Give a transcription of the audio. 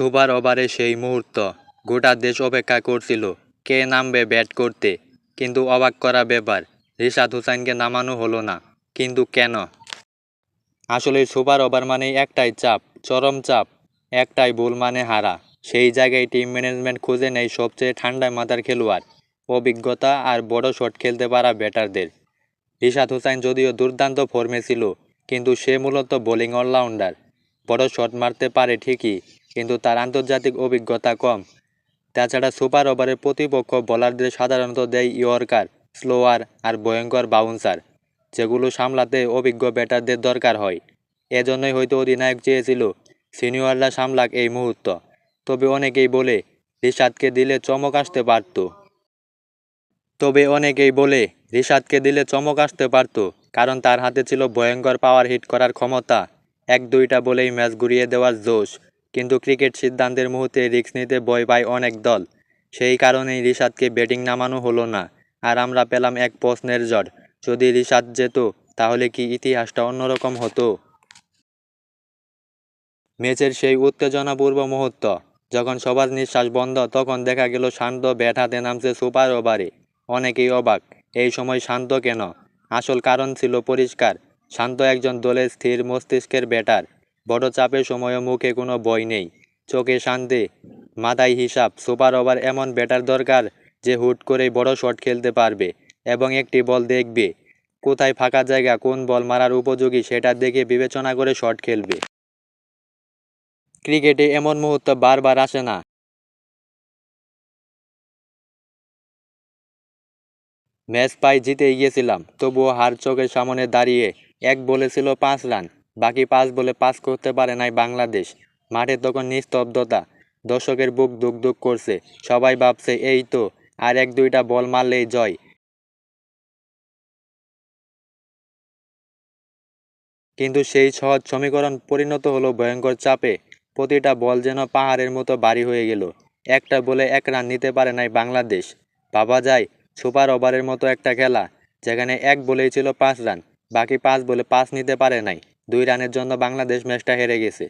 Super ওভারে সেই মুহূর্ত। গোটা দেশ অপেক্ষা করছিল, কে নামবে ব্যাট করতে। কিন্তু অবাক করা ব্যাপার, রিশাদ হোসেনকে নামানো হলো না। কিন্তু কেন? আসলে সুপার ওভার মানেই একটাই চাপ, চরম চাপ, একটাই ভুল মানে হারা। সেই জায়গায় টিম ম্যানেজমেন্ট খুঁজে নেয় সবচেয়ে ঠান্ডা মাথার খেলোয়াড়, অভিজ্ঞতা আর বড় শট খেলতে পারা ব্যাটারদের। রিশাদ হুসাইন যদিও দুর্দান্ত ফর্মে ছিল, কিন্তু সে মূলত বোলিং অলরাউন্ডার। বড় শট মারতে পারে ঠিকই কিন্তু তার আন্তর্জাতিক অভিজ্ঞতা কম। তাছাড়া সুপার ওভারের প্রতিপক্ষ বোলারদের সাধারণত দেয় ইয়র্কার, স্লোয়ার আর ভয়ঙ্কর বাউন্সার, যেগুলো সামলাতে অভিজ্ঞ ব্যাটারদের দরকার হয়। এজন্যই হয়তো অধিনায়ক চেয়েছিল সিনিয়ররা সামলাক এই মুহূর্ত। তবে অনেকেই বলে, রিশাদকে দিলে চমক আসতে পারত। তবে অনেকেই বলে, রিশাদকে দিলে চমক আসতে পারত, কারণ তার হাতে ছিল ভয়ঙ্কর পাওয়ার হিট করার ক্ষমতা। এক দুইটা বলেই ম্যাচ ঘুরিয়ে দেওয়ার জোশ। কিন্তু ক্রিকেট সিদ্ধান্তের মুহূর্তে রিস্ক নিতে ভয় পায় অনেক দল। সেই কারণেই রিশাদকে ব্যাটিং নামানো হলো না, আর আমরা পেলাম এক প্রশ্নের জট। যদি রিশাদ যেত, তাহলে কি ইতিহাসটা অন্যরকম হতো? ম্যাচের সেই উত্তেজনাপূর্ব মুহূর্ত, যখন সবার নিঃশ্বাস বন্ধ, তখন দেখা গেল শান্ত ব্যাট হাতে নামছে সুপার ওভারে। অনেকেই অবাক, এই সময় শান্ত কেন? আসল কারণ ছিল পরিষ্কার, শান্ত একজন দলের স্থির মস্তিষ্কের ব্যাটার। বড় চাপের সময়ও মুখে কোনো বই নেই, চোখে শান্তি, মাথায় হিসাব সুপার ওভার এমন ব্যাটার দরকার যে হুট করেই বড় শট খেলতে পারবে এবং একটি বল দেখবে, কোথায় ফাঁকা জায়গা, কোন বল মারার উপযোগী সেটা দেখে বিবেচনা করে শট খেলবে। ক্রিকেটে এমন মুহূর্ত বারবার আসে না। ম্যাচ পাই জিতে গিয়েছিলাম তবুও হার চোখের সামনে দাঁড়িয়ে এক বলেছিল পাঁচ রান। বাকি পাঁচ বলে পাস করতে পারে নাই বাংলাদেশ। মাঠে তখন নিস্তব্ধতা। দর্শকের বুক দুক দুক করছে। সবাই ভাবছে, এই তো, আর এক দুইটা বল মারলেই জয়। কিন্তু সেই সহজ সমীকরণ পরিণত হলো ভয়ঙ্কর চাপে। প্রতিটা বল যেন পাহাড়ের মতো বাড়ি হয়ে গেল। একটা বলে এক রান নিতে পারে নাই বাংলাদেশ। ভাবা যায়, সুপার ওভারের মতো একটা খেলা, যেখানে এক বলেই ছিল পাঁচ রান, বাকি পাঁচ বলে পাঁচ নিতে পারে নাই। দুই রানের জন্য বাংলাদেশ ম্যাচটা হেরে গেছে।